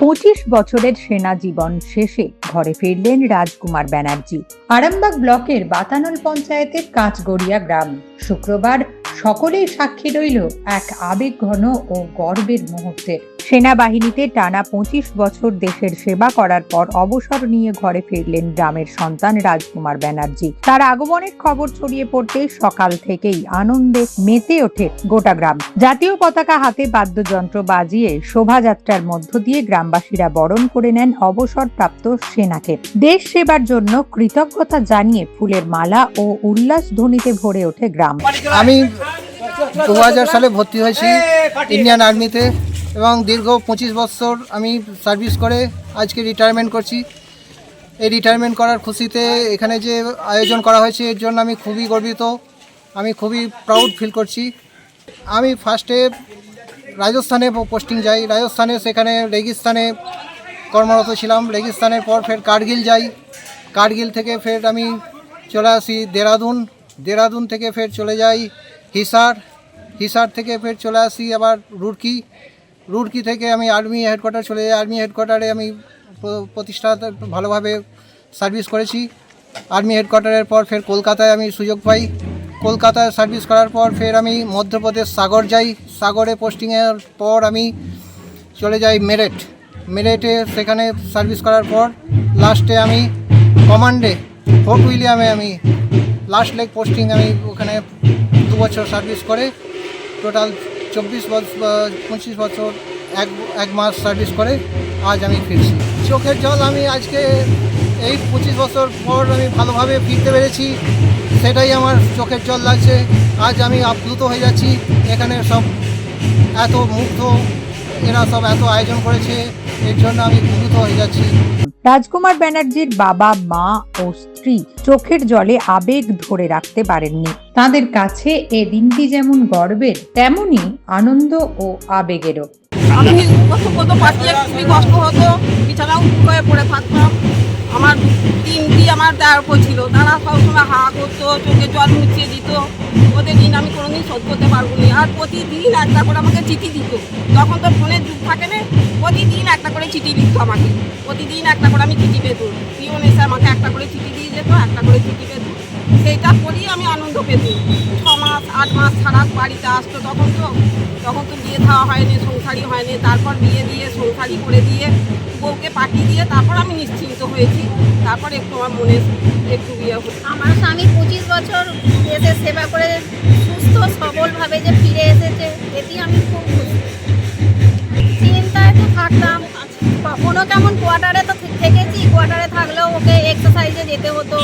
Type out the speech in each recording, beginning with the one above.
পঁচিশ বছরের সেনা জীবন শেষে ঘরে ফিরলেন রাজকুমার ব্যানার্জি। আরামবাগ ব্লকের বাতানল পঞ্চায়েতের কাঁচগড়িয়া গ্রাম। শুক্রবার সকলেই সাক্ষী রইল এক আবেগ ঘন ও গর্বের মুহূর্তের সেনাবাহিনীতে টানা পঁচিশ বছর দেশের সেবা করার পর অবসর নিয়ে ঘরে ফিরলেন গ্রামের সন্তান রাজকুমার ব্যানার্জি। তার আগমনের খবর ছড়িয়ে পড়তে সকাল থেকেই আনন্দে মেতে ওঠে গোটা গ্রাম। জাতীয় পতাকা হাতে বাদ্যযন্ত্র বাজিয়ে শোভাযাত্রার মধ্য দিয়ে গ্রামবাসীরা বরণ করে নেন অবসরপ্রাপ্ত সেনাকে। দেশ সেবার জন্য কৃতজ্ঞতা জানিয়ে ফুলের মালা ও উল্লাস ধ্বনিতে ভরে ওঠে গ্রাম। আমি দু হাজার সালে ভর্তি হয়েছি ইন্ডিয়ান আর্মিতে। এবং দীর্ঘ পঁচিশ বছর আমি সার্ভিস করে আজকে রিটায়ারমেন্ট করছি। এই রিটায়ারমেন্ট করার খুশিতে এখানে যে আয়োজন করা হয়েছে, এর জন্য আমি খুবই গর্বিত। আমি খুবই প্রাউড ফিল করছি। আমি ফার্স্টে রাজস্থানে পোস্টিং যাই। রাজস্থানে, সেখানে রেগিস্তানে কর্মরত ছিলাম। রেগিস্তানের পর ফের কার্গিল যাই। কার্গিল থেকে ফের আমি চলে আসি দেরাদুন। দেরাদুন থেকে ফের চলে যাই হিসার। হিসার থেকে ফের চলে আসি আবার রুড়কি। রুড়কি থেকে আমি আর্মি হেডকোয়ার্টার চলে যাই। আর্মি হেডকোয়ার্টারে আমি প্রতিষ্ঠা ভালোভাবে সার্ভিস করেছি। আর্মি হেডকোয়ার্টারের পর ফের কলকাতায় আমি সুযোগ পাই। কলকাতায় সার্ভিস করার পর ফের আমি মধ্যপ্রদেশ সাগর যাই। সাগরে পোস্টিংয়ের পর আমি চলে যাই মেরেট মেরেটে সেখানে সার্ভিস করার পর লাস্টে আমি কমান্ডে ফোর্ট উইলিয়ামে আমি লাস্ট লেগ পোস্টিং আমি ওখানে দু বছর সার্ভিস করে। টোটাল চব্বিশ বছর পঁচিশ বছর, এক এক মাস সার্ভিস করে, আজ আমি ফিরছি। চোখের জল আমি আজকে এই পঁচিশ বছর পর আমি ভালোভাবে ফিরতে পেরেছি, সেটাই আমার চোখের জল লাগছে। আজ আমি আপ্লুত হয়ে যাচ্ছি, এখানে সব এত মুগ্ধ, এরা সব এত আয়োজন করেছে, এর জন্য আমি মুগ্ধ হয়ে যাচ্ছি। রাজকুমার ব্যানার্জির বাবা, মা ও স্ত্রী চোখের জলে আবেগ ধরে রাখতে পারেননি। তাদের কাছে এ দিনটি যেমন গর্বের তেমনই আনন্দ ও আবেগেরও। আমি কষ্ট হতো। বিছানাও পড়ে থাকতাম আমার তিন দিয়ে আমার দেওয়ার ছিল। তারা সবসময় হা করতো, চোখে জল মুছিয়ে দিত। ওদের দিন আমি কোনোদিন শোধ করতে পারব না। আর প্রতিদিন একটা করে আমাকে চিঠি দিত। তখন তো ফোনের যুগ থাকে না, প্রতিদিন একটা করে চিঠি লিখতো আমাকে। প্রতিদিন একটা করে আমি চিঠি পেতুম পিওন এসে আমাকে একটা করে চিঠি দিয়ে যেত, একটা করে চিঠি পেতুম সেইটা করেই আমি আনন্দ পেতুম ছ মাস, আট মাস ছাড়া বাড়িতে আসতো তখন তো। তখন তো বিয়ে দেওয়া হয়নি, সংসারই হয়নি। তারপর বিয়ে দিয়ে, সংসারই করে দিয়ে বউকে পাঠিয়ে দিয়ে তারপর আমি নিশ্চিন্ত হয়েছি। তারপর একটু আমার মনে, একটু হলো। আমার স্বামী পঁচিশ বছর দেশের সেবা করে সুস্থ, সবলভাবে যে ফিরে এসেছে এটি আমি খুব খুশি। চিন্তায় তো থাকতাম। কখনো কেমন কোয়ার্টারে তো থেকেছি, কোয়ার্টারে থাকলেও ওকে এক্সারসাইজে যেতে হতো।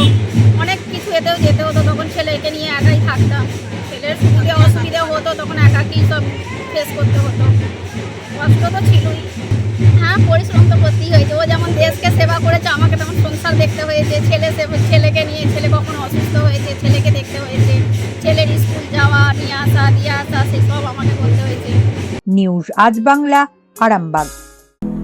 অনেক কিছু এতেও যেতে হতো, তখন ছেলেকে নিয়ে একাই থাকতাম। ছেলের সুবিধে অসুবিধে হতো তখন একাকেই সব ফেস করতে হতো। কষ্ট তো ছিলই। হ্যাঁ পরিশ্রম তো করতেই হয়েছে। ও যেমন দেশকে সেবা করেছে আমাকে তেমন সংসার দেখতে হয়েছে। ছেলে ছেলেকে নিয়ে ছেলে কখনো অসুস্থ হয়েছে ছেলেকে দেখতে হয়েছে। ছেলের স্কুল যাওয়া নিয়ে আসা দিয়ে আসা সেসব আমাকে করতে হয়েছে। নিউজ আজ বাংলা আরামবাগ।